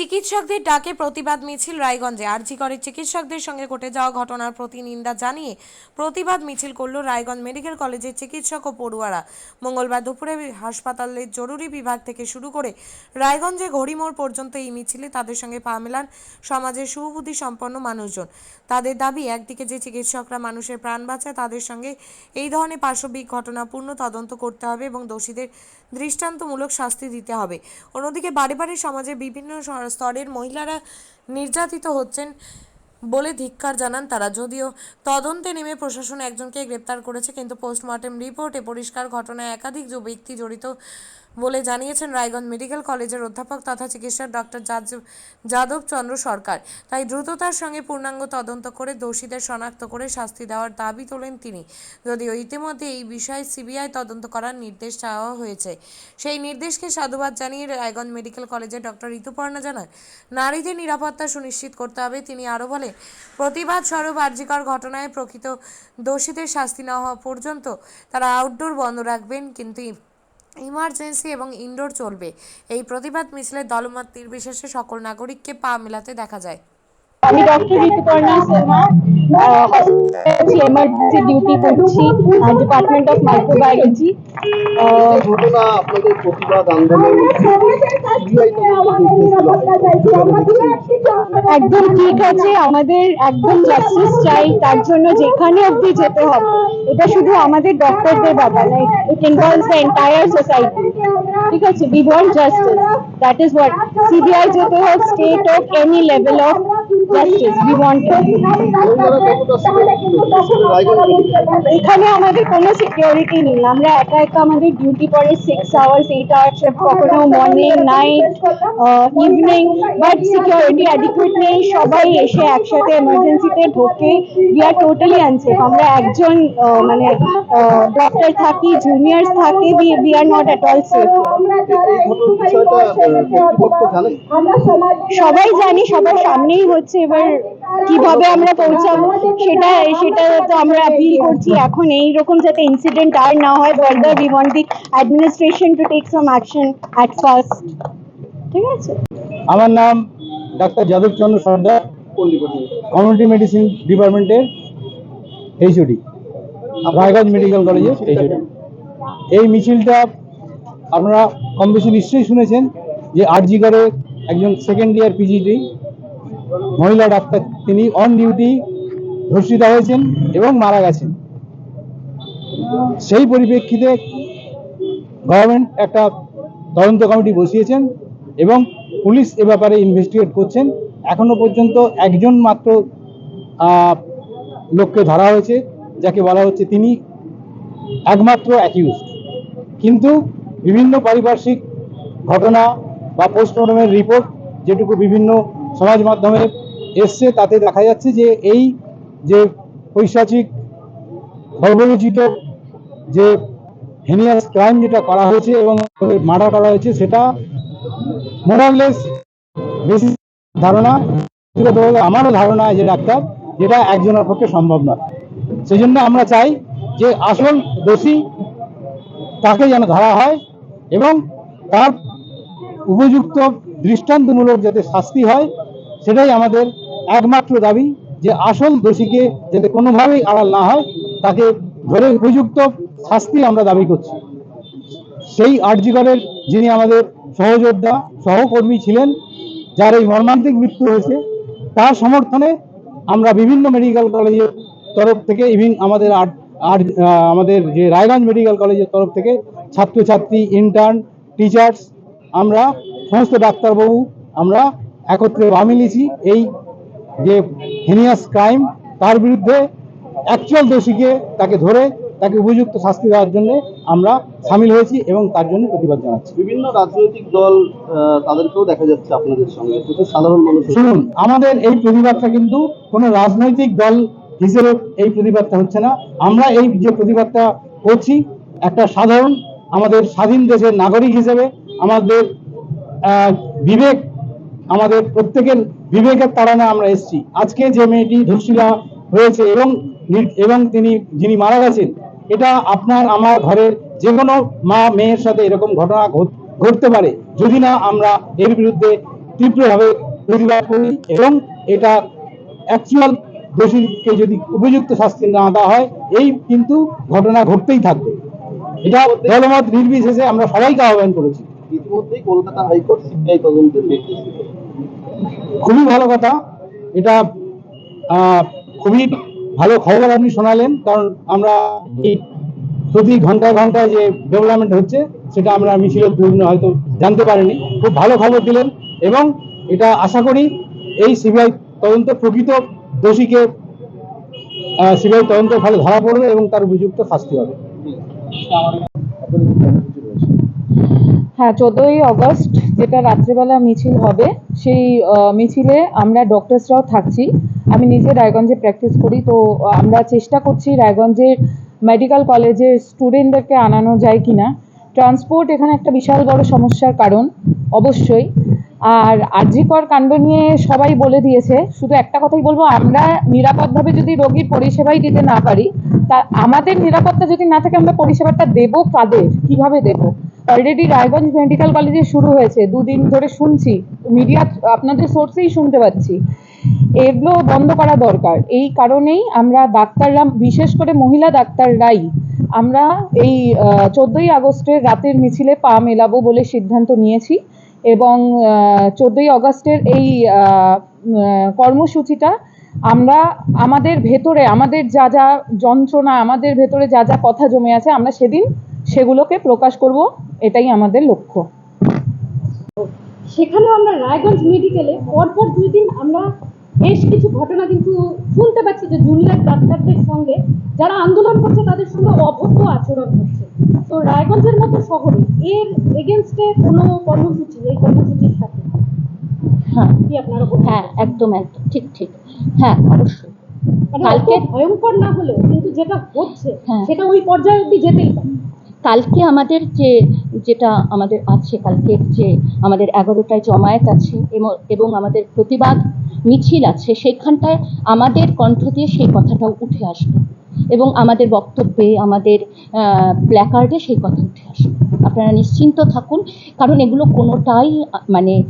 চিকিৎসকদের ডাকে প্রতিবাদ মিছিল রায়গঞ্জে। আরজি করে চিকিৎসকদের সঙ্গে ঘটে যাওয়া ঘটনার প্রতি নিন্দা জানিয়ে প্রতিবাদ মিছিল করল রায়গঞ্জ মেডিকেল কলেজের চিকিৎসক ও পড়ুয়ারা। মঙ্গলবার দুপুরে হাসপাতালের জরুরি বিভাগ থেকে শুরু করে রায়গঞ্জে ঘড়িমোড় পর্যন্ত এই মিছিলে তাদের সঙ্গে পা মেলান সমাজের সুবুদ্ধি সম্পন্ন মানুষজন। তাদের দাবি, একদিকে যে চিকিৎসকরা মানুষের প্রাণ বাঁচায়, তাদের সঙ্গে এই ধরনের পার্শ্ববিক ঘটনা পূর্ণ তদন্ত করতে হবে এবং দোষীদের দৃষ্টান্তমূলক শাস্তি দিতে হবে। অন্যদিকে বাড়ি বাড়ি সমাজের বিভিন্ন স্তরের মহিলারা নির্যাতিত হচ্ছেন বলে ধিক্কার জানান তারা। যদিও তদন্তে নেমে প্রশাসন একজনকে গ্রেপ্তার করেছে, কিন্তু পোস্টমর্টেম রিপোর্টে পরিষ্কার ঘটনায় একাধিক ব্যক্তি জড়িত বলে জানিয়েছেন রায়গঞ্জ মেডিকেল কলেজের অধ্যাপক তথা চিকিৎসক ডক্টর যাদব চন্দ্র সরকার। তাই দ্রুততার সঙ্গে পূর্ণাঙ্গ তদন্ত করে দোষীদের শনাক্ত করে শাস্তি দেওয়ার দাবি তোলেন তিনি। যদিও ইতিমধ্যে এই বিষয়ে সিবিআই তদন্ত করার নির্দেশ চাওয়া হয়েছে। সেই নির্দেশকে সাধুবাদ জানিয়ে রায়গঞ্জ মেডিকেল কলেজের ডক্টর ঋতুপর্ণা জানান, নারীদের নিরাপত্তা সুনিশ্চিত করতে হবে। তিনি আরও বলেন, প্রতিবাদ স্বরূপ আর্জিকর ঘটনায় প্রকৃত দোষীদের শাস্তি না হওয়া পর্যন্ত তারা আউটডোর বন্ধ রাখবেন, কিন্তু ইমার্জেন্সি এবং ইনডোর চলবে। এই প্রতিবাদ মিছিলে দলমত নির্বিশেষে সকল নাগরিককে পা মেলাতে দেখা যায়। আমি doctor Rituparna Sharma emergency duty করছি ডিপার্টমেন্ট অফ মাইক্রোবায়োলজি একদম ঠিক আছে আমাদের একদম জাস্টিস চাই তার জন্য যেখানে অবধি যেতে হবে। এটা শুধু আমাদের ডক্টরদের ব্যাপার না it involves the entire society ঠিক আছে we want justice that is what CBI যেতে হোক স্টেট হোক any level of justice we want এখানে আমাদের কোনো সিকিউরিটি নেই। আমরা একা একা আমাদের ডিউটি পড়ে সিক্স আওয়ার্স এইট আওয়ার্স কখনো morning night evening but security adequate নেই। সবাই এসে একসাথে এমার্জেন্সিতে ঢোকে। উই আর টোটালি আনসেফ আমরা একজন মানে ডক্টর থাকি জুনিয়র্স থাকি we are not at all safe সবাই জানি সবার সামনেই হচ্ছে। এবার কীভাবে আমরা পৌঁছাবো সেটা সেটা তো আমরা অ্যাপিল করছি। এখন এই রকম যাতে ইনসিডেন্ট আর না হয় further we want the administration to take some action at first ঠিক আছে? আমার নাম ডাক্তার যাদব চন্দ্র সর্দার কমিউনিটি মেডিসিন ডিপার্টমেন্টের এইচওডি রায়গঞ্জ মেডিকেল কলেজের এইচওডি এই মিছিলটা আপনারা কম বেশি নিশ্চয়ই শুনেছেন যে আরজি করে একজন সেকেন্ড ইয়ার পিজিটি মহিলা ডাক্তার তিনি অন ডিউটি ধর্ষিতা হয়েছেন এবং মারা গেছেন। সেই পরিপ্রেক্ষিতে গভর্নমেন্ট একটা তদন্ত কমিটি বসিয়েছেন এবং পুলিশ এ ব্যাপারে ইনভেস্টিগেট করছেন। এখনও পর্যন্ত একজন মাত্র লোককে ধরা হয়েছে, যাকে বলা হচ্ছে তিনি একমাত্র অ্যাকিউজ কিন্তু বিভিন্ন পারিপার্শ্বিক ঘটনা বা পোস্টমর্টমের রিপোর্ট যেটুকু বিভিন্ন সমাজ মাধ্যমে এসছে, তাতে দেখা যাচ্ছে যে এই যে পৈশাচিক সর্বরচিত যে হেনিয়াস ক্রাইম যেটা করা হয়েছে এবং মার্ডার করা হয়েছে, সেটা মোরাললেস বেশি ধারণা আমারও ধারণা যে ডাক্তার, যেটা একজনের পক্ষে সম্ভব নয়। সেই জন্য আমরা চাই যে আসল দোষী তাকে যেন ধরা হয় এবং তার উপযুক্ত দৃষ্টান্তমূলক যাতে শাস্তি হয় সেটাই আমাদের একমাত্র দাবি যে আসল দোষীকে যাতে কোনোভাবেই আড়াল না হয়, তাকে ধরে উপযুক্ত শাস্তি আমরা দাবি করছি। সেই আর্জিকারের যিনি আমাদের সহযোদ্ধা, সহকর্মী ছিলেন, যার এই মর্মান্তিক মৃত্যু হয়েছে, তার সমর্থনে আমরা বিভিন্ন মেডিকেল কলেজের তরফ থেকে ইভিন আমাদের আর আর আমাদের যে রায়গঞ্জ মেডিকেল কলেজের তরফ থেকে ছাত্রছাত্রী ইন্টার্ন টিচার্স আমরা, সমস্ত ডাক্তারবাবু, আমরা একত্রে পা মিলিয়েছি এই যে হেনিয়াস ক্রাইম তার বিরুদ্ধে অ্যাকচুয়াল দোষীকে তাকে ধরে তাকে উপযুক্ত শাস্তি দেওয়ার জন্য আমরা সামিল হয়েছি এবং তার জন্য প্রতিবাদ জানাচ্ছি। বিভিন্ন রাজনৈতিক দল তাদেরকেও দেখা যাচ্ছে আপনাদের সঙ্গে। সাধারণ মানুষ শুনুন আমাদের এই প্রতিবাদটা কিন্তু কোনো রাজনৈতিক দল হিসেবে এই প্রতিবাদটা হচ্ছে না। আমরা এই যে প্রতিবাদটা করছি একটা সাধারণ আমাদের স্বাধীন দেশের নাগরিক হিসেবে আমাদের বিবেক আমাদের প্রত্যেকের বিবেকের তাড়না আমরা এসেছি। আজকে যে মেয়েটি ধর্ষিলা হয়েছে এবং এবং তিনি, যিনি মারা গেছেন, এটা আপনার, আমার ঘরের যে কোনো মা মেয়ের সাথে এরকম ঘটনা ঘটতে পারে। যদি না, আমরা এর বিরুদ্ধে তীব্রভাবে প্রতিবাদ করি এবং এটা অ্যাকচুয়াল দোষীকে যদি উপযুক্ত শাস্তি না দেওয়া হয়, এই কিন্তু ঘটনা ঘটতেই থাকবে। এটা দলমত নির্বিশেষে আমরা সবাইকে আহ্বান করেছি। ইতিমধ্যেই কলকাতা হাইকোর্ট সিবিআই তদন্তের নির্দেশ খুবই ভালো কথা। এটা খুবই ভালো খবর আপনি শোনালেন, কারণ আমরা প্রতি ঘন্টায় ঘন্টায় যে ডেভেলপমেন্ট হচ্ছে, সেটা আমরা মিছিলের পূর্ণ হয়তো জানতে পারিনি। খুব ভালো খবর দিলেন এবং এটা আশা করি এই সিবিআই তদন্ত প্রকৃত দোষীকে সিবিআই তদন্ত ফলে ধরা পড়বে এবং তার উপযুক্ত শাস্তি হবে। হ্যাঁ চোদ্দই অগস্ট যেটা রাত্রেবেলা মিছিল হবে, সেই মিছিলে আমরা ডক্টরসরাও থাকছি। আমি নিজে রায়গঞ্জে প্র্যাকটিস করি, তো আমরা চেষ্টা করছি রায়গঞ্জের মেডিকেল কলেজের স্টুডেন্টদেরকে আনানো যায় কিনা। ট্রান্সপোর্ট এখানে একটা বিশাল বড় সমস্যার কারণ, অবশ্যই। আর আরজিকর কাণ্ড নিয়ে সবাই বলে দিয়েছে, শুধু একটা কথাই বলব, আমরা নিরাপদভাবে যদি রোগীর পরিষেবাই দিতে না পারি, তা আমাদের নিরাপত্তা যদি না থাকে, আমরা পরিষেবাটা দেবো কাদের? কীভাবে দেবো? অলরেডি রায়গঞ্জ মেডিকেল কলেজে শুরু হয়েছে, দুদিন ধরে শুনছি মিডিয়া আপনাদের সোর্সেই শুনতে পাচ্ছি। এগুলো বন্ধ করা দরকার, এই কারণেই আমরা ডাক্তাররা, বিশেষ করে মহিলা ডাক্তাররাই, আমরা এই চোদ্দোই আগস্টের রাতের মিছিলে পা মেলাবো বলে সিদ্ধান্ত নিয়েছি এবং চোদ্দোই আগস্টের এই কর্মসূচিটা আমরা আমাদের ভেতরে, আমাদের যা যা যন্ত্রণা, আমাদের ভেতরে যা যা কথা জমে আছে, আমরা সেদিন সেগুলোকে প্রকাশ করব এটাই আমাদের লক্ষ্য। সেখানে আমরা রায়গঞ্জ মেডিকেলে পরপর দুই দিন আমরা বেশ কিছু ঘটনা কিন্তু শুনতে পাচ্ছি যে জুনিয়র ডাক্তারদের সঙ্গে যারা আন্দোলন করছে তাদের সঙ্গে অভদ্র আচরণ হচ্ছে। তো রায়গঞ্জের মতো শহরে এর এগেনস্টে কোনো কর্মসূচি এই কর্মসূচির সাথে? হ্যাঁ। কি আপনারা হ্যাঁ একদম একদম। ঠিক ঠিক। হ্যাঁ অবশ্যই। মানে কালকে- ভয়ঙ্কর না হলেও কিন্তু যেটা হচ্ছে হ্যাঁ। সেটা ওই পর্যায়ে অব্দি যেতেই পারে। কালকে আমাদের যে, যেটা আমাদের আছে, কালকে যে আমাদের এগারোটায় জমায়েত আছে এবং- এবং আমাদের প্রতিবাদ মিছিল আছে সেখানটায় আমাদের কণ্ঠ দিয়ে সেই কথাটাও উঠে আসবে। এবং আমাদের বক্তব্যে, আমাদের প্ল্যাকার্ডে সেই কথা উঠে আসবে। আপনারা নিশ্চিন্ত থাকুন, কারণ এগুলো কোনোটাই মানে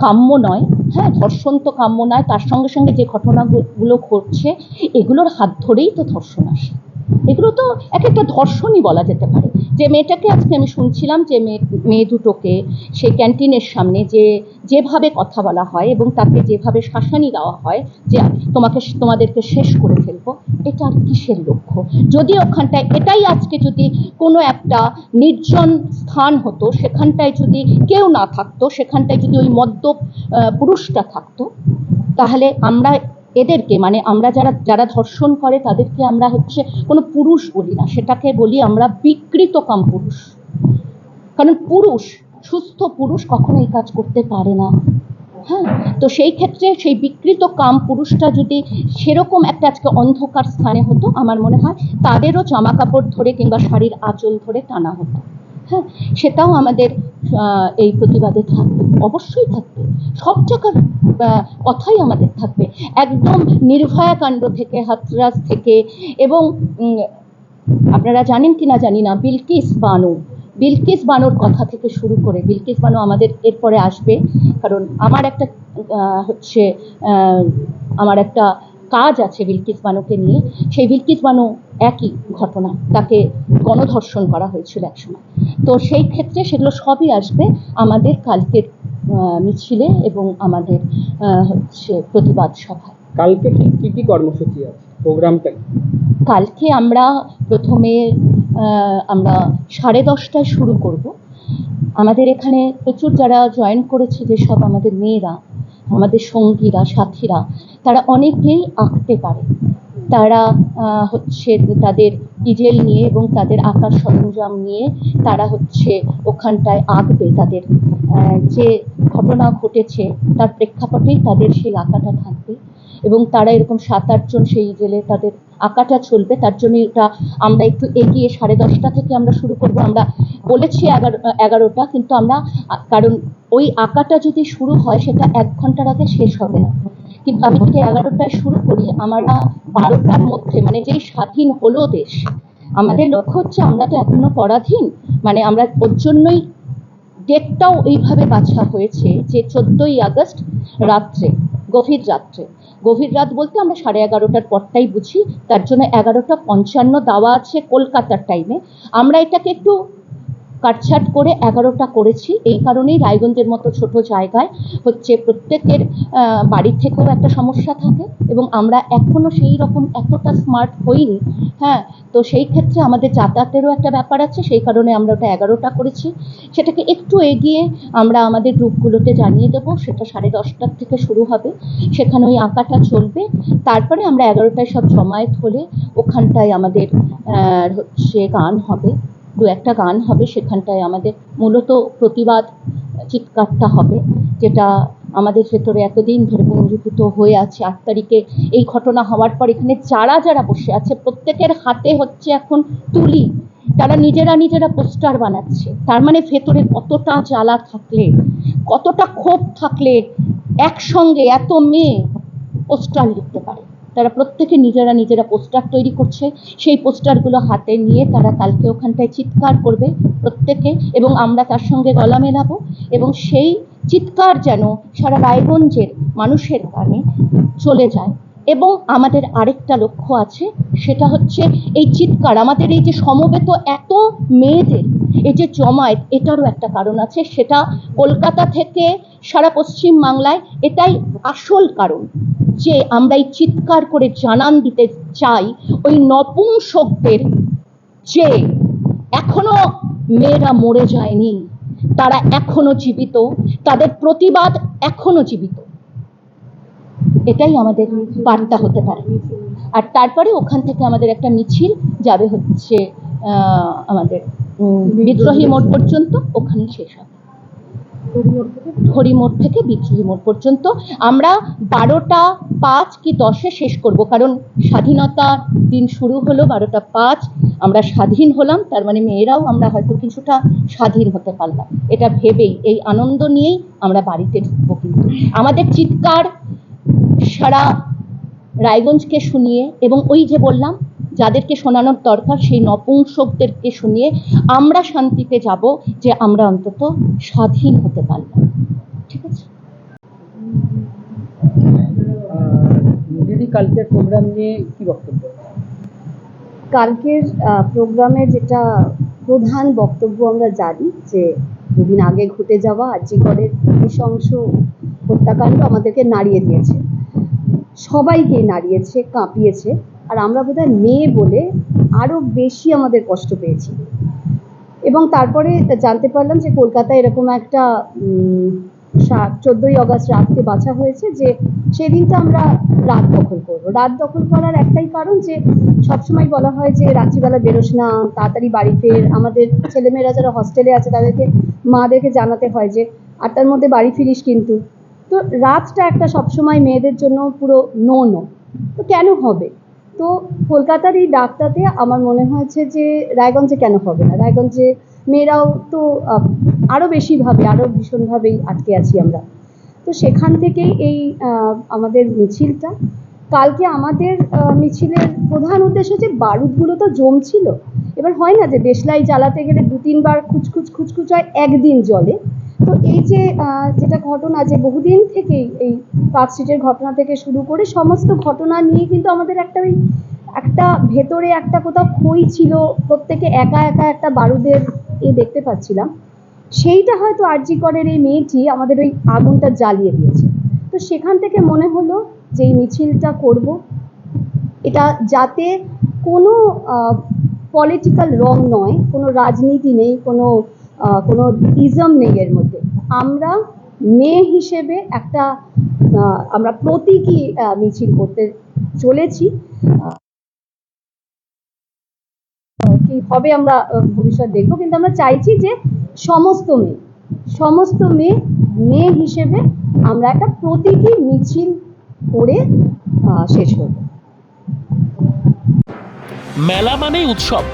কাম্য নয়। হ্যাঁ ধর্ষণ তো কাম্য নয়, তার সঙ্গে সঙ্গে যে ঘটনাগুলো ঘটছে, এগুলোর হাত ধরেই তো ধর্ষণ আসে। এগুলো তো এক একটা ধর্ষণই বলা যেতে পারে। যে মেয়েটাকে আজকে আমি শুনছিলাম যে মেয়ে মেয়ে দুটোকে সেই ক্যান্টিনের সামনে যে, যেভাবে কথা বলা হয় এবং তাকে যেভাবে শাসানি দেওয়া হয় যে তোমাকে, তোমাদেরকে শেষ করে ফেলব, এটা আর কিসের লক্ষ্য? যদি ওখানটায়, এটাই আজকে যদি কোনো একটা নির্জন স্থান হতো, সেখানটায় যদি কেউ না থাকতো, সেখানটায় যদি ওই মদ্যপ পুরুষটা থাকতো, তাহলে আমরা এদেরকে মানে আমরা যারা যারা ধর্ষণ করে তাদেরকে আমরা হচ্ছে কোনো পুরুষ বলি না, সেটাকে বলি আমরা বিকৃত কাম পুরুষ। কারণ পুরুষ, সুস্থ পুরুষ কখনো এই কাজ করতে পারে না। হ্যাঁ তো সেই ক্ষেত্রে সেই বিকৃত কাম পুরুষটা যদি সেরকম একটা আজকে অন্ধকার স্থানে হতো, আমার মনে হয় তাদেরও জামা কাপড় ধরে কিংবা শাড়ির আঁচল ধরে টানা হতো। হ্যাঁ সেটাও আমাদের এই প্রতিবাদে থাকবে, অবশ্যই থাকবে। সব জায়গার কথাই আমাদের থাকবে। একদম নির্ভয়া কাণ্ড থেকে, হাতরাস থেকে, এবং আপনারা জানেন কি না জানি না, বিলকিস বানু, বিলকিস বানুর কথা থেকে শুরু করে, বিলকিস বানু আমাদের এরপরে আসবে, কারণ আমার একটা হচ্ছে আমার একটা কাজ আছে বিলকিস বানুকে নিয়ে। সেই বিলকিস বানু একই ঘটনা। তাকে গণধর্ষণ করা হয়েছিল একসময় তো সেই ক্ষেত্রে সেগুলো সবই আসবে আমাদের কালকের মিছিলে এবং আমাদের হচ্ছে প্রতিবাদ সভায়। কালকে কি কি কি কর্মসূচি আছে? প্রোগ্রামটা কালকে আমরা প্রথমে আমরা সাড়ে দশটায় শুরু করব। আমাদের এখানে প্রচুর যারা জয়েন করেছে যেসব আমাদের মেয়েরা আমাদের সঙ্গীরা, সাথীরা, তারা অনেকেই আঁকতে পারে। তারা হচ্ছে তাদের ডিজেল নিয়ে এবং তাদের আঁকার সরঞ্জাম নিয়ে তারা হচ্ছে ওখানটায় আঁকবে তাদের। যে ঘটনা ঘটেছে, তার প্রেক্ষাপটেই তাদের সেই আঁকাটা থাকবে। এবং তারা এরকম সাত আটজন সেই জেলে তাদের আঁকাটা চলবে। তার জন্য এটা আমরা একটু এগিয়ে সাড়ে দশটা থেকে আমরা শুরু করব। আমরা বলেছি এগারো, এগারোটা, কিন্তু আমরা, কারণ ওই আঁকাটা যদি শুরু হয়, সেটা এক ঘণ্টার আগে শেষ হবে না। কিন্তু আমি যদি এগারোটায় শুরু করি, আমরা বারোটার মধ্যে মানে যেই স্বাধীন হলো দেশ, আমাদের লক্ষ্য হচ্ছে আমরা তো এখনও পরাধীন। মানে আমরা ওর জন্যই ডেটটাও এইভাবে বাছা হয়েছে যে চোদ্দই আগস্ট রাত্রে। গভীর রাত্রে। গভীর রাত বলতে আমরা সাড়ে এগারোটার পরটাই বুঝি, তার জন্য এগারোটা পঞ্চান্ন দাওয়া আছে কলকাতার টাইমে আমরা এটাকে একটু কাটছাট করে এগারোটা করেছি। এই কারণেই রায়গঞ্জের মতো ছোট জায়গায় হচ্ছে প্রত্যেকের বাড়ির থেকেও একটা সমস্যা থাকে এবং আমরা এখনও সেই রকম এতটা স্মার্ট হইনি। হ্যাঁ তো সেই ক্ষেত্রে আমাদের যাতায়াতেরও একটা ব্যাপার আছে, সেই কারণে আমরা ওটা এগারোটা করেছি। সেটাকে একটু এগিয়ে আমরা আমাদের গ্রুপগুলোতে জানিয়ে দেবো, সেটা সাড়ে দশটার থেকে শুরু হবে। সেখানে ওই আঁকাটা চলবে। তারপরে আমরা এগারোটায় সব জমায়েত হলে ওখানটায় আমাদের হচ্ছে গান হবে। দু একটা গান হবে সেখানটায় আমাদের মূলত প্রতিবাদ, চিৎকারটা হবে, যেটা আমাদের ভেতরে এতদিন ধরে পঞ্জীভূত হয়ে আছে। আট তারিখে এই ঘটনা হওয়ার পর এখানে যারা যারা বসে আছে, প্রত্যেকের হাতে হচ্ছে এখন তুলি। তারা নিজেরা নিজেরা পোস্টার বানাচ্ছে। তার মানে ভেতরে কতটা জ্বালা থাকলে, কতটা ক্ষোভ থাকলে একসঙ্গে এত মেয়ে পোস্টার লিখতে পারে। তারা প্রত্যেকে নিজেরা নিজেরা পোস্টার তৈরি করছে। সেই পোস্টারগুলো হাতে নিয়ে তারা কালকে ওখানটায় চিৎকার করবে প্রত্যেকে এবং আমরা তার সঙ্গে গলা মেলাবো এবং সেই চিৎকার যেন সারা রায়গঞ্জের মানুষের কানে চলে যায়। এবং আমাদের আরেকটা লক্ষ্য আছে, সেটা হচ্ছে এই চিৎকার। আমাদের এই যে সমবেত এত মেয়েদের, এই যে জমায়েত, এটারও একটা কারণ আছে। সেটা কলকাতা থেকে সারা পশ্চিম বাংলায় এটাই আসল কারণ। যে আমরা এই চিৎকার করে জানান দিতে চাই, ওই নপুংসকদের যে এখনও মেয়েরা মরে যায়নি, তারা এখনও জীবিত, তাদের প্রতিবাদ এখনও জীবিত। এটাই আমাদের বার্তা হতে পারে। আর তারপরে ওখান থেকে আমাদের একটা মিছিল যাবে হচ্ছে আমাদের বিদ্রোহী মোড় পর্যন্ত, ওখানে শেষ হবে। হরিমোড় থেকে বিদ্রোহী মোড় পর্যন্ত। আমরা বারোটা পাঁচ কি দশে শেষ করব, কারণ স্বাধীনতার দিন শুরু হলো বারোটা পাঁচ। আমরা স্বাধীন হলাম, তার মানে মেয়েরাও আমরা হয়তো কিছুটা স্বাধীন হতে পারলাম। এটা ভেবেই এই আনন্দ নিয়েই আমরা বাড়িতে ঢুকবো কিন্তু। আমাদের চিৎকার সারা রায়গঞ্জকে শুনিয়ে এবং ওই যে বললাম যাদেরকে শোনানোর দরকার সেই নপুংসকদেরকে শুনিয়ে আমরা শান্তিতে যাব যে আমরা অন্তত স্বাধীন হতে পারলাম। ঠিক আছে? কালকের প্রোগ্রাম নিয়ে কি বক্তব্য? কালকের প্রোগ্রামে যেটা প্রধান বক্তব্য আমরা জানি যে দুদিন আগে ঘটে যাওয়া আর আর্যিকরের নৃশংস হত্যাকাণ্ড আমাদেরকে নাড়িয়ে দিয়েছে। সবাইকে নাড়িয়েছে কাঁপিয়েছে। আর আমরা বোধহয় মেয়ে বলে আরও বেশি আমাদের কষ্ট পেয়েছি। এবং তারপরে জানতে পারলাম যে কলকাতায় এরকম একটা চোদ্দোই আগস্ট রাতকে বাছা হয়েছে যে সেদিনটা আমরা রাত দখল করব। রাত দখল করার একটাই কারণ যে সবসময় বলা হয় যে রাত্রিবেলা বেরোস না, তাড়াতাড়ি বাড়ি ফের। আমাদের ছেলেমেয়েরা যারা হস্টেলে আছে তাদেরকে, মাদেরকে জানাতে হয় যে আটটার মধ্যে বাড়ি ফিরিস কিন্তু। তো রাতটা একটা সবসময় মেয়েদের জন্য পুরো নো নো তো কেন হবে? তো কলকাতার এই ডাকটাতে আমার মনে হয়েছে যে রায়গঞ্জে কেন হবে না? রায়গঞ্জে মেয়েরাও তো আরও বেশিভাবে আরও ভীষণভাবেই আটকে আছি আমরা। তো সেখান থেকেই এই আমাদের মিছিলটা। কালকে আমাদের মিছিলের প্রধান উদ্দেশ্য যে বারুদগুলো তো জমছিল। এবার হয় না যে দেশলাই জ্বালাতে গেলে দু তিনবার খুচখুচ খুচখুচ হয়, একদিন জলে। এই যে যেটা ঘটনা যে বহুদিন থেকেই এই পার্ক স্ট্রিটের ঘটনা থেকে শুরু করে সমস্ত ঘটনা নিয়ে কিন্তু আমাদের একটা ওই একটা ভেতরে একটা কোথাও খই ছিল, প্রত্যেকে একা একা একটা বারুদের এ দেখতে পাচ্ছিলাম। সেইটা হয়তো আরজি করের এই মেয়েটি আমাদের ওই আগুনটা জ্বালিয়ে দিয়েছে। তো সেখান থেকে মনে হলো যে এই মিছিলটা করব। এটা যাতে কোনো পলিটিক্যাল রং নয়, কোনো রাজনীতি নেই, কোনো কোনো ইজম নেই এর মধ্যে। আমরা মেয়ে হিসেবে একটা আমরা প্রতীকী মিছিল করতে চলেছি। কি হবে আমরা ভবিষ্যৎ দেখব, কিন্তু আমরা চাইছি যে সমস্ত মেয়ে সমস্ত মেয়ে মেয়ে হিসেবে আমরা একটা প্রতীকী মিছিল করে শেষ করব। মেলা মানেই উৎসব।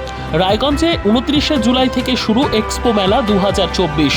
রায়গঞ্জে উনত্রিশে জুলাই থেকে শুরু এক্সপো মেলা দু হাজার চব্বিশ।